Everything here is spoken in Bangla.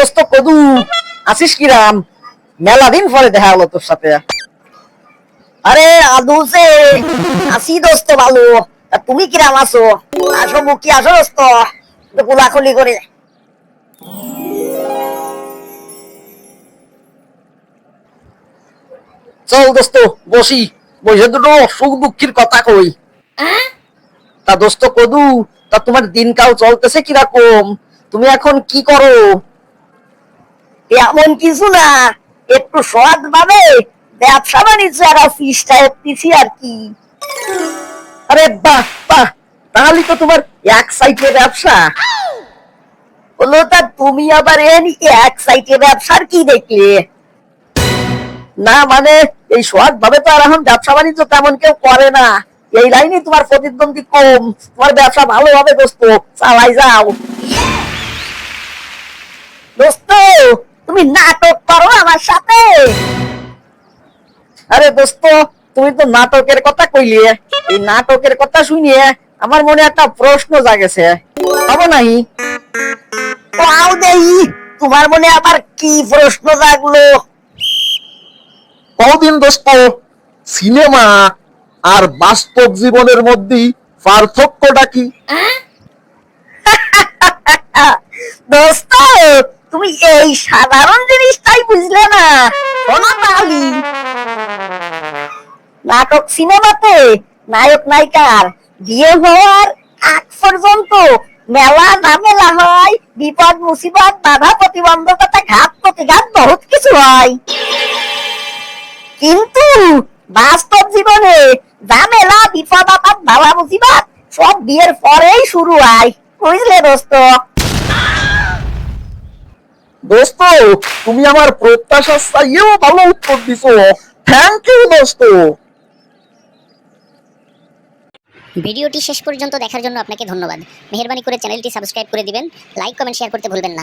দোস্ত কদু। আছিস কিরাম মেলা দিন পরে দেখা হলো তোর সাথে। আরে আদুসে আসি দোস্ত ভালো তুমি কিরাম আছো? আসো মুখি আসো দোস্ত। কোলাকুলি করে। চল দোস্ত বসি। বসে দুটো সুখ দুঃখের কথা কই। তা দোস্ত কদু তা তোমার দিনকাল চলতেছে কীরকম? তুমি এখন কি করো? এমন কিছু না। একটু সৎ ভাবে ব্যবসা বাণিজ্য আর চেষ্টা করতেছি আর কি। আরে বাহ বাহ, তাহলে তো তোমার এক সাইডে ব্যবসা। বলো তা, তুমি আবার এন এক সাইডে ব্যবসার কি দেখলে? না মানে এই সৎ ভাবে তো আর এখন ব্যবসা বাণিজ্য তেমন কেউ করে না। এই লাইনে তোমার প্রতিদ্বন্দ্বী কম। তোমার ব্যবসা ভালো হবে, দোস্ত। চালাই যাও। তুমি নাটক করো আমার সাথে। আরে দোস্ত তুমি তো নাটকের কথা কইলে এই নাটকের কথা শুনিয়ে আমার মনে একটা প্রশ্ন জাগেছে। হবে নাই পাও দেই তোমার মনে আবার কি প্রশ্ন জাগলো? কদিন দোস্ত সিনেমা আর বাস্তব জীবনের মধ্যে পার্থক্যটা কি? দোস্ত তুমি এই সাধারণ জিনিসটাই বুঝলে না। শোনো তাহলে নাটক সিনেমাতে নায়ক নায়িকার বিয়ে হওয়ার আগ পর্যন্ত মেলা ঝামেলা হয়, বিপদ, মুসিবত, বাধা প্রতিবন্ধকতা, ঘাত প্রতিঘাত, বহুত কিছু হয়। কিন্তু বাস্তব জীবনে ঝামেলা, বিপদ, আপদ, বাধা, মুসিবত সব বিয়ের পরেই শুরু হয়। বুঝলে দোস্ত? দোস্ত, তুমি আমার প্রত্যাশা চাইয়েও ভালো উত্তর দিছো। থ্যাংক ইউ দোস্ত। ভিডিওটি শেষ পর্যন্ত দেখার জন্য আপনাকে ধন্যবাদ। মেহরবানি করে চ্যানেলটি সাবস্ক্রাইব করে দিবেন। লাইক, কমেন্ট, শেয়ার করতে ভুলবেন না।